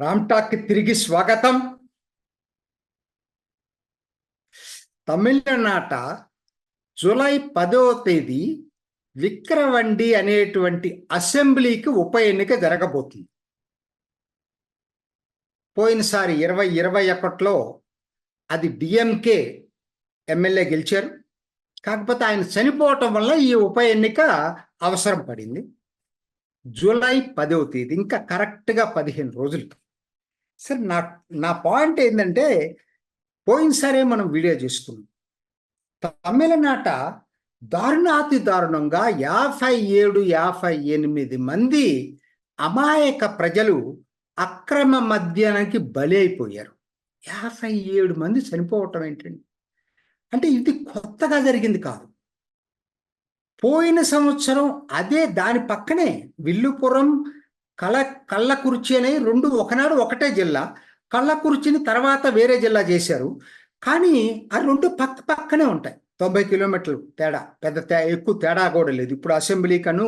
రామ్టాక్ తిరిగి స్వాగతం. తమిళనాట జూలై పదవ తేదీ విక్రవండి అనేటువంటి అసెంబ్లీకి ఉప ఎన్నిక జరగబోతుంది. పోయినసారి ఇరవై ఇరవై ఒకటిలో అది డిఎంకే ఎమ్మెల్యే గెలిచారు. కాకపోతే ఆయన చనిపోవటం వల్ల ఈ ఉప ఎన్నిక అవసరం పడింది. జూలై పదవ తేదీ ఇంకా కరెక్ట్గా పదిహేను రోజులు. సరే నా నా పాయింట్ ఏంటంటే పోయినసారే మనం వీడియో చేసుకున్నాం తమిళనాట దారుణాతి దారుణంగా యాభై ఏడు యాభై ఎనిమిది మంది అమాయక ప్రజలు అక్రమ మద్యానికి బలి అయిపోయారు. యాభై ఏడు మంది చనిపోవటం ఏంటండి? అంటే ఇది కొత్తగా జరిగింది కాదు. పోయిన సంవత్సరం అదే దాని పక్కనే విల్లుపురం కళ్ళ కళ్ళకుర్చి అనే రెండు ఒకనాడు ఒకటే జిల్లా. కళ్ళకుర్చిని తర్వాత వేరే జిల్లా చేశారు. కానీ ఆ రెండు పక్క పక్కనే ఉంటాయి. తొంభై కిలోమీటర్లు తేడా పెద్ద తే ఎక్కువ తేడా కూడా లేదు. ఇప్పుడు అసెంబ్లీ కను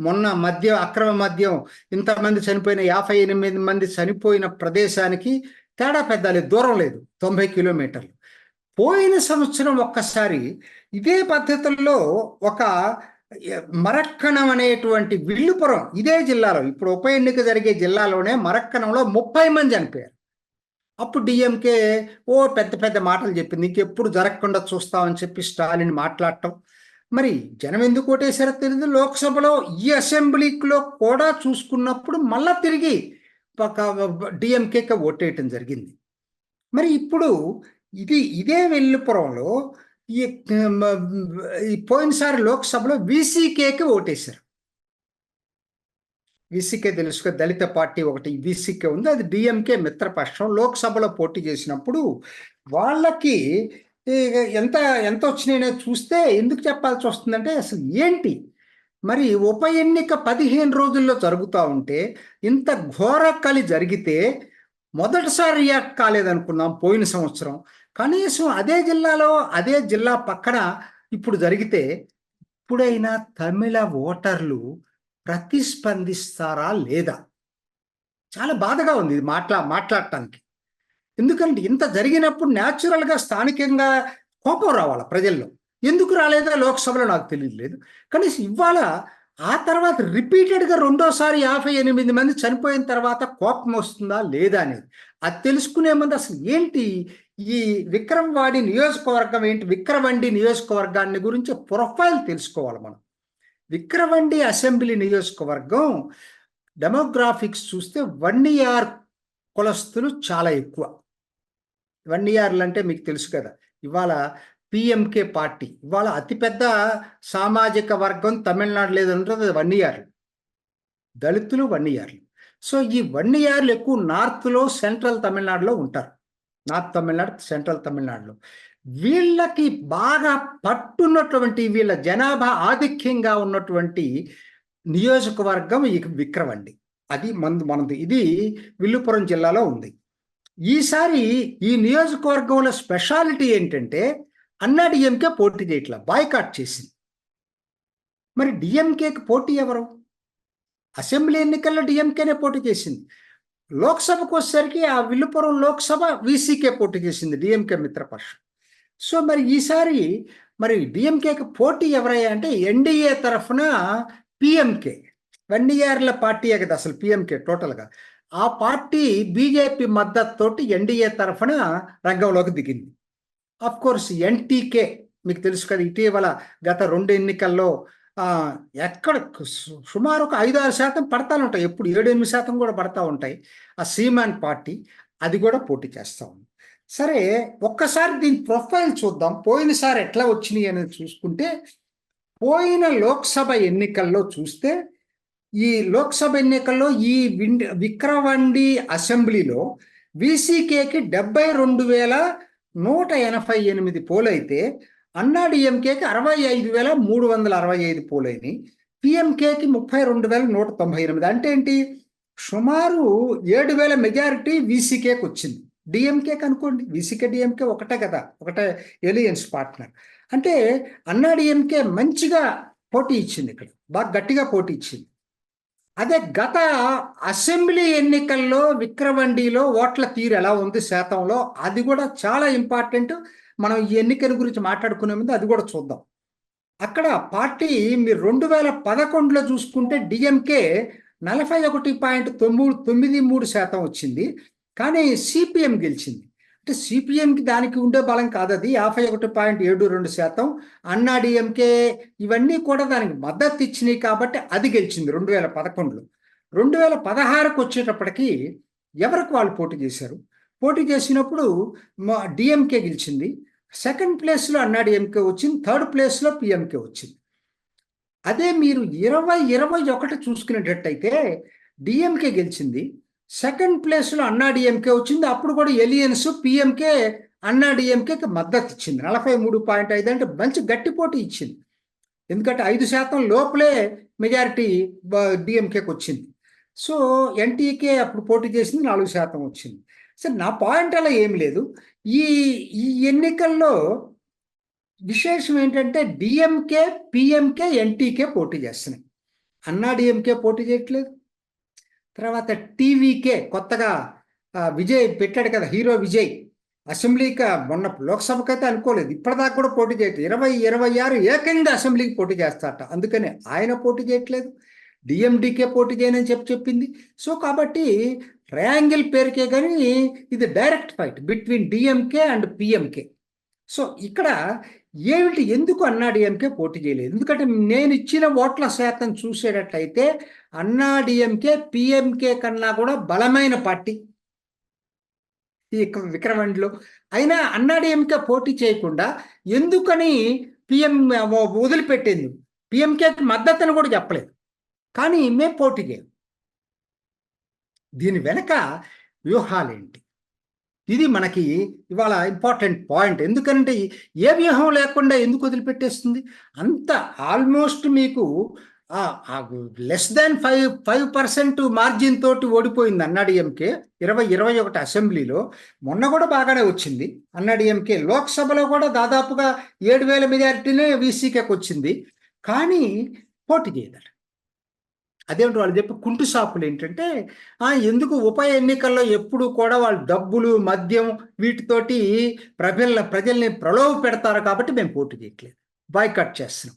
మొన్న మద్యం అక్రమ మద్యం ఇంతమంది చనిపోయిన యాభై ఎనిమిది మంది చనిపోయిన ప్రదేశానికి తేడా పెద్ద లేదు దూరం లేదు తొంభై కిలోమీటర్లు. పోయిన సంవత్సరం ఒక్కసారి ఇదే పద్ధతుల్లో ఒక మరక్కణం అనేటువంటి విల్లుపురం ఇదే జిల్లాలో ఇప్పుడు ఉప ఎన్నిక జరిగే జిల్లాలోనే మరక్కణంలో ముప్పై మంది చనిపోయారు. అప్పుడు డిఎంకే ఓ పెద్ద పెద్ద మాటలు చెప్పింది ఇంకెప్పుడు జరగకుండా చూస్తామని చెప్పి స్టాలిన్ మాట్లాడటం. మరి జనం ఎందుకు ఓటేశారో తెలియదు లోక్సభలో ఈ అసెంబ్లీలో కూడా చూసుకున్నప్పుడు మళ్ళా తిరిగి ఒక డిఎంకేకి ఓటేయటం జరిగింది. మరి ఇప్పుడు ఇది ఇదే వెల్లుపురంలో ఈ పోయినసారి లోక్సభలో వీసీకేకి ఓటేశారు. వీసీకే తెలుసు దళిత పార్టీ ఒకటి వీసీకే ఉంది. అది డిఎంకే మిత్రపక్షం. లోక్సభలో పోటీ చేసినప్పుడు వాళ్ళకి ఎంత ఎంత వచ్చినాయో చూస్తే ఎందుకు చెప్పాల్సి వస్తుందంటే అసలు ఏంటి? మరి ఉప ఎన్నిక పదిహేను రోజుల్లో జరుగుతూ ఉంటే ఇంత ఘోర కలి జరిగితే మొదటిసారి రియాక్ట్ కాలేదనుకున్నాం పోయిన సంవత్సరం. కనీసం అదే జిల్లాలో అదే జిల్లా పక్కన ఇప్పుడు జరిగితే ఇప్పుడైనా తమిళ ఓటర్లు ప్రతిస్పందిస్తారా లేదా? చాలా బాధగా ఉంది ఇది మాట్లా మాట్లాడటానికి. ఎందుకంటే ఇంత జరిగినప్పుడు న్యాచురల్గా స్థానికంగా కోపం రావాలి ప్రజల్లో? ఎందుకు రాలేదా? లోక్సభలో నాకు తెలియలేదు కనీసం ఇవాళ ఆ తర్వాత రిపీటెడ్గా రెండోసారి యాభై ఎనిమిది మంది చనిపోయిన తర్వాత కోపం వస్తుందా లేదా అనేది. అది తెలుసుకునే ముందు అసలు ఏంటి ఈ విక్రమవాడి నియోజకవర్గం ఏంటి? విక్రవండి నియోజకవర్గాన్ని గురించి ప్రొఫైల్ తెలుసుకోవాలి మనం. విక్రవండి అసెంబ్లీ నియోజకవర్గం డెమోగ్రాఫిక్స్ చూస్తే వన్ ఇయర్ కులస్తులు చాలా ఎక్కువ. వన్ ఇయర్లు అంటే మీకు తెలుసు కదా. ఇవాళ పిఎంకే పార్టీ. ఇవాళ అతిపెద్ద సామాజిక వర్గం తమిళనాడు లేదంటే వన్ ఇయర్లు దళితులు వన్ ఇయర్లు సో ఈ వన్ ఇయర్లు ఎక్కువ నార్త్లో సెంట్రల్ తమిళనాడులో ఉంటారు. నార్త్ తమిళనాడు సెంట్రల్ తమిళనాడులో. వీళ్ళకి బాగా పట్టున్నటువంటి వీళ్ళ జనాభా ఆధిక్యంగా ఉన్నటువంటి నియోజకవర్గం ఈ విక్రమండి అది మందు మనది ఇది విల్లుపురం జిల్లాలో ఉంది. ఈసారి ఈ నియోజకవర్గంలో స్పెషాలిటీ ఏంటంటే అన్నా డిఎంకే పోటీ చేయట్లా బాయ్కాట్ చేసింది. మరి డిఎంకేకి పోటీ ఎవరు? అసెంబ్లీ ఎన్నికల్లో డిఎంకేనే పోటీ చేసింది. లోక్సభకు వచ్చేసరికి ఆ విల్లుపురం లోక్సభ వీసీకే పోటీ చేసింది డిఎంకే మిత్రపక్షం. సో మరి ఈసారి మరి డిఎంకేకి పోటీ ఎవరయ్యా అంటే ఎన్డీఏ తరఫున పిఎంకే ఎన్డీఆర్ల పార్టీ కదా అసలు పిఎంకే టోటల్గా ఆ పార్టీ బీజేపీ మద్దతుతోటి ఎన్డీఏ తరఫున రంగంలోకి దిగింది. అఫ్ కోర్స్ ఎన్టీకే మీకు తెలుసు కదా ఇటీవల గత రెండు ఎన్నికల్లో ఎక్కడ సుమారు ఒక ఐదు ఆరు శాతం పడతా ఉంటాయి. ఎప్పుడు ఏడు ఎనిమిది శాతం కూడా పడతా ఉంటాయి. ఆ సీమాన్ పార్టీ అది కూడా పోటీ చేస్తూ ఉంది. సరే ఒక్కసారి దీని ప్రొఫైల్ చూద్దాం. పోయినసారి ఎట్లా వచ్చినాయి అనేది చూసుకుంటే పోయిన లోక్సభ ఎన్నికల్లో చూస్తే ఈ లోక్సభ ఎన్నికల్లో ఈ విండి విక్రవండి అసెంబ్లీలో వీసీకేకి డెబ్బై రెండు వేల నూట ఎనభై ఎనిమిది పోలైతే అన్నాడీఎంకేకి అరవై ఐదు వేల మూడు వందల అరవై ఐదు పోలైనవి పిఎంకేకి ముప్పై రెండు వేల నూట తొంభై ఎనిమిది. అంటే ఏంటి? సుమారు ఏడు వేల మెజారిటీ వీసీకేకి వచ్చింది. డిఎంకేకి అనుకోండి. వీసీకే డిఎంకే ఒకటే కదా. ఒకటే ఎలియన్స్ పార్ట్నర్ అంటే అన్నాడీఎంకే మంచిగా పోటీ ఇచ్చింది ఇక్కడ. బాగా గట్టిగా పోటీ ఇచ్చింది. అదే గత అసెంబ్లీ ఎన్నికల్లో విక్రవండిలో ఓట్ల తీరు ఎలా ఉంది శాతంలో అది కూడా చాలా ఇంపార్టెంట్. మనం ఈ ఎన్నికల గురించి మాట్లాడుకునే ముందు అది కూడా చూద్దాం. అక్కడ పార్టీ మీరు రెండు వేల పదకొండులో చూసుకుంటే డిఎంకే నలభై ఒకటి పాయింట్ తొమ్మిది తొమ్మిది మూడు శాతం వచ్చింది. కానీ సిపిఎం గెలిచింది. అంటే సిపిఎంకి దానికి ఉండే బలం కాదు అది. యాభై ఒకటి పాయింట్ ఏడు రెండు శాతం. అన్నాడీఎంకే ఇవన్నీ కూడా దానికి మద్దతు ఇచ్చినాయి కాబట్టి అది గెలిచింది రెండు వేల పదకొండులో. రెండు వేల పదహారుకు వచ్చేటప్పటికి ఎవరికి వాళ్ళు పోటీ చేశారు? పోటీ చేసినప్పుడు మా డిఎంకే గెలిచింది. సెకండ్ ప్లేస్లో అన్నా డిఎంకే వచ్చింది. థర్డ్ ప్లేస్లో పిఎంకే వచ్చింది. అదే మీరు ఇరవై ఇరవై ఒకటి చూసుకునేటట్టయితే డిఎంకే గెలిచింది. సెకండ్ ప్లేస్లో అన్నాడిఎంకే వచ్చింది. అప్పుడు కూడా ఎలియన్స్ పిఎంకే అన్నా డిఎంకేకి మద్దతు ఇచ్చింది. నలభై మూడు పాయింట్ ఐదు అంటే మంచి గట్టి పోటీ ఇచ్చింది. ఎందుకంటే ఐదు శాతం లోపలే మెజారిటీ డిఎంకేకి వచ్చింది. సో ఎన్టీకే అప్పుడు పోటీ చేసింది నాలుగు శాతం వచ్చింది. సరే నా పాయింట్ అలా ఏం లేదు. ఈ ఈ ఎన్నికల్లో విశేషం ఏంటంటే డిఎంకే పిఎంకే ఎన్టీకే పోటీ చేస్తున్నాయి. అన్నా డిఎంకే పోటీ చేయట్లేదు. తర్వాత టీవీకే కొత్తగా విజయ్ పెట్టాడు కదా హీరో విజయ్. అసెంబ్లీకి మొన్న లోక్సభకి అయితే అనుకోలేదు. ఇప్పటిదాకా కూడా పోటీ చేయట్లేదు. ఇరవై ఇరవై ఆరు ఏకంగా అసెంబ్లీకి పోటీ చేస్తారట. అందుకని ఆయన పోటీ చేయట్లేదు. డిఎండికే పోటీ చేయనని చెప్పి చెప్పింది. సో కాబట్టి ట్రయాంగిల్ పేరుకే కానీ ఇది direct fight between DMK and PMK. So ఇక్కడ ఏమిటి ఎందుకు అన్నా డిఎంకే పోటీ చేయలేదు? ఎందుకంటే నేను ఇచ్చిన ఓట్ల శాతం చూసేటట్లయితే అన్నా డిఎంకే పిఎంకే కన్నా కూడా బలమైన పార్టీ ఈ విక్రమండ్లు అయినా అన్నా డిఎంకే పోటీ చేయకుండా ఎందుకని పిఎం వదిలిపెట్టింది? పిఎంకేకి మద్దతుని కూడా చెప్పలేదు. కానీ మేము పోటీ చేయం. దీని వెనక వ్యూహాలేంటి? ఇది మనకి ఇవాళ ఇంపార్టెంట్ పాయింట్. ఎందుకంటే ఏ వ్యూహం లేకుండా ఎందుకు వదిలిపెట్టేస్తుంది? అంత ఆల్మోస్ట్ మీకు less than five five percent margin తోటి ఓడిపోయింది అన్నాడీఎంకే ఇరవై ఇరవై ఒకటి అసెంబ్లీలో మొన్న కూడా బాగానే వచ్చింది అన్నాడీఎంకే లోక్సభలో కూడా దాదాపుగా ఏడు వేల మెజారిటీనే వీసీకేకి వచ్చింది. కానీ పోటీ చేయదట అదేమిటి వాళ్ళు చెప్పి కుంటు షాపులు ఏంటంటే ఎందుకు ఉప ఎన్నికల్లో ఎప్పుడు కూడా వాళ్ళు డబ్బులు మద్యం వీటితోటి ప్రజల ప్రజల్ని ప్రలోభ పెడతారు కాబట్టి మేము పోటీ చేయట్లేదు. బాయ్కట్ చేస్తున్నాం.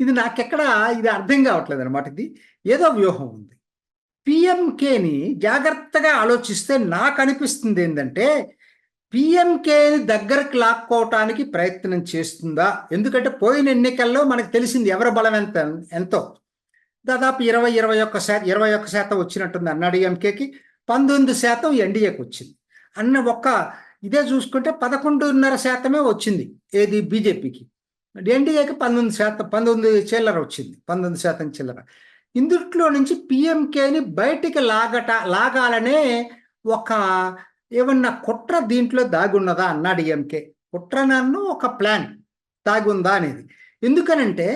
ఇది నాకెక్కడ ఇది అర్థం కావట్లేదు అనమాట ఇది. ఏదో వ్యూహం ఉంది. పిఎంకేని జాగ్రత్తగా ఆలోచిస్తే నాకు అనిపిస్తుంది ఏంటంటే పిఎంకేని దగ్గరకు లాక్కోవటానికి ప్రయత్నం చేస్తుందా? ఎందుకంటే పోయిన ఎన్నికల్లో మనకు తెలిసింది ఎవరి బలం ఎంత ఎంతో. దాదాపు ఇరవై ఇరవై ఒక్క శాతం ఇరవై ఒక్క శాతం వచ్చినట్టుంది అన్నాడు ఎంకేకి పంతొమ్మిది శాతం ఎన్డీఏకి వచ్చింది. అన్న ఒక్క ఇదే చూసుకుంటే పదకొండున్నర శాతమే వచ్చింది. ఏది? బీజేపీకి. ఎన్డీఏకి పంతొమ్మిది శాతం పంతొమ్మిది చిల్లర వచ్చింది పంతొమ్మిది శాతం చిల్లర. ఇందుట్లో నుంచి పిఎంకేని బయటికి లాగట లాగాలనే ఒక ఏమన్నా కుట్ర దీంట్లో దాగున్నదా అన్నాడు ఎంకే కుట్ర నన్ను ఒక ప్లాన్ దాగుందా అనేది. ఎందుకనంటే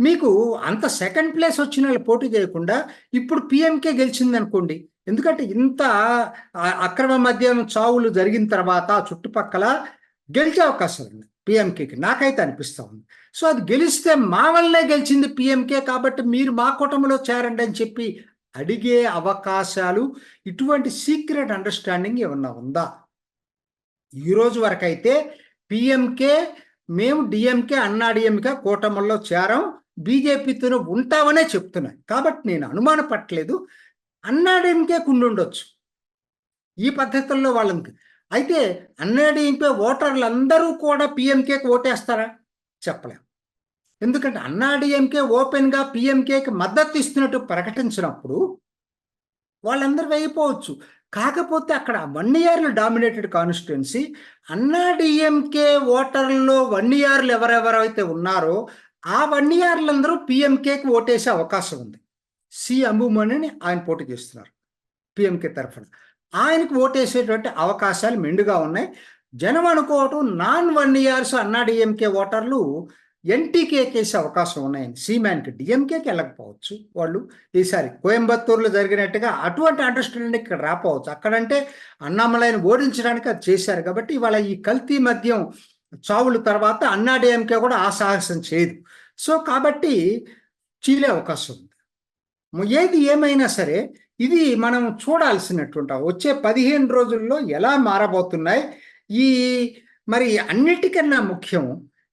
మీకు అంత సెకండ్ ప్లేస్ వచ్చిన వాళ్ళు పోటీ చేయకుండా ఇప్పుడు పిఎంకే గెలిచింది అనుకోండి ఎందుకంటే ఇంత అక్రమ మద్యం చావులు జరిగిన తర్వాత చుట్టుపక్కల గెలిచే అవకాశం ఉంది పిఎంకేకి నాకైతే అనిపిస్తూ ఉంది. సో అది గెలిస్తే మా వల్లే గెలిచింది పిఎంకే కాబట్టి మీరు మా కూటమిలో చేరండి అని చెప్పి అడిగే అవకాశాలు ఇటువంటి సీక్రెట్ అండర్స్టాండింగ్ ఏమన్నా ఉందా? ఈరోజు వరకైతే పిఎంకే మేము డిఎంకే అన్నాడిఎంకే కూటమిలో చేరం. బీజేపీతో ఉంటామనే చెప్తున్నాయి. కాబట్టి నేను అనుమానపట్టలేదు పట్టలేదు అన్నాడీఎంకే కుండుండొచ్చు. ఈ పద్ధతుల్లో వాళ్ళకి అయితే అన్నాడీఎంకే ఓటర్లు అందరూ కూడా పిఎంకేకి ఓటేస్తారా? చెప్పలేం. ఎందుకంటే అన్నాడీఎంకే ఓపెన్గా పిఎంకేకి మద్దతు ఇస్తున్నట్టు ప్రకటించినప్పుడు వాళ్ళందరూ వేయిపోవచ్చు. కాకపోతే అక్కడ వన్ ఇయర్లు డామినేటెడ్ కాన్స్టిట్యున్సీ అన్నాడీఎంకే ఓటర్లలో వన్ ఇయర్లు ఎవరెవరైతే ఉన్నారో ఆ వన్ ఇయర్లందరూ పిఎంకేకి ఓటేసే అవకాశం ఉంది. సి అంబుమణిని ఆయన పోటీ చేస్తున్నారు పిఎంకే తరఫున. ఆయనకు ఓటేసేటువంటి అవకాశాలు మెండుగా ఉన్నాయి. జనం అనుకోవటం నాన్ వన్ ఇయర్స్ అన్నాడీఎంకే ఓటర్లు. ఓటర్లు ఎన్టీకేకేసే అవకాశం ఉన్నాయని సీమాన్కి డిఎంకేకి వెళ్ళకపోవచ్చు వాళ్ళు. ఈసారి కోయంబత్తూరులో జరిగినట్టుగా అటువంటి అండర్స్టాండింగ్ ఇక్కడ రాపోవచ్చు అక్కడంటే అన్నామలైని ఓడించడానికి అది చేశారు కాబట్టి ఇవాళ ఈ కల్తీ మద్యం చావుల తర్వాత అన్నాడీఎంకే కూడా ఆ సాహసం చేయదు. సో కాబట్టి చీలే అవకాశం ఉంది. ఏది ఏమైనా సరే ఇది మనం చూడాల్సినటువంటి వచ్చే పదిహేను రోజుల్లో ఎలా మారబోతున్నాయి? ఈ మరి అన్నిటికన్నా ముఖ్యం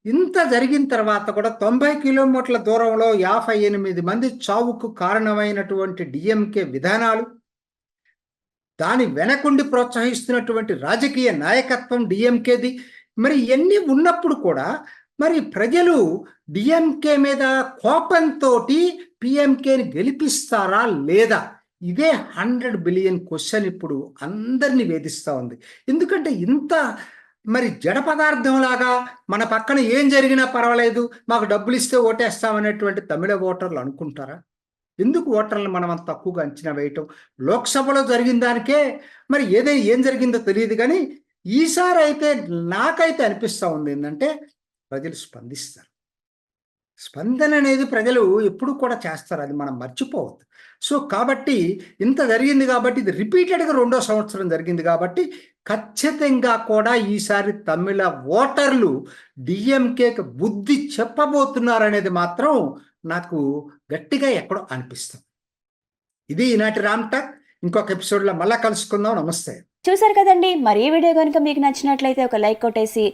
ఇంత జరిగిన తర్వాత కూడా తొంభై కిలోమీటర్ల దూరంలో యాభై ఎనిమిది మంది చావుకు కారణమైనటువంటి డిఎంకే విధానాలు దాని వెనకుండి ప్రోత్సహిస్తున్నటువంటి రాజకీయ నాయకత్వం డిఎంకేది మరి ఇవన్నీ ఉన్నప్పుడు కూడా మరి ప్రజలు డిఎంకే మీద కోపంతో పిఎంకేని గెలిపిస్తారా లేదా? ఇదే హండ్రెడ్ బిలియన్ క్వశ్చన్ ఇప్పుడు అందరినీ వేధిస్తూ ఉంది. ఎందుకంటే ఇంత మరి జడ పదార్థంలాగా మన పక్కన ఏం జరిగినా పర్వాలేదు మాకు డబ్బులు ఇస్తే ఓటేస్తామనేటువంటి తమిళ ఓటర్లు అనుకుంటారా? ఎందుకు ఓటర్లను మనం అంత తక్కువగా అంచనా వేయటం? లోక్సభలో జరిగిన దానికే మరి ఏదైనా ఏం జరిగిందో తెలియదు కానీ ఈసారి అయితే నాకైతే అనిపిస్తూ ఉంది ఏంటంటే ప్రజలు స్పందిస్తారు. స్పందన అనేది ప్రజలు ఎప్పుడు కూడా చేస్తారు. అది మనం మర్చిపోవద్దు. సో కాబట్టి ఇంత జరిగింది కాబట్టి ఇది రిపీటెడ్గా రెండో సంవత్సరం జరిగింది కాబట్టి ఖచ్చితంగా కూడా ఈసారి తమిళ ఓటర్లు డిఎంకేకి బుద్ధి చెప్పబోతున్నారనేది మాత్రం నాకు గట్టిగా ఎక్కడో అనిపిస్తుంది. ఇది ఈనాటి రామ్ టాక్. ఇంకొక ఎపిసోడ్లో మళ్ళీ కలుసుకుందాం. నమస్తే. చూసారు కదండి. మరి ఈ వీడియో కనుక మీకు నచ్చినట్లయితే ఒక లైక్ కొట్టేసి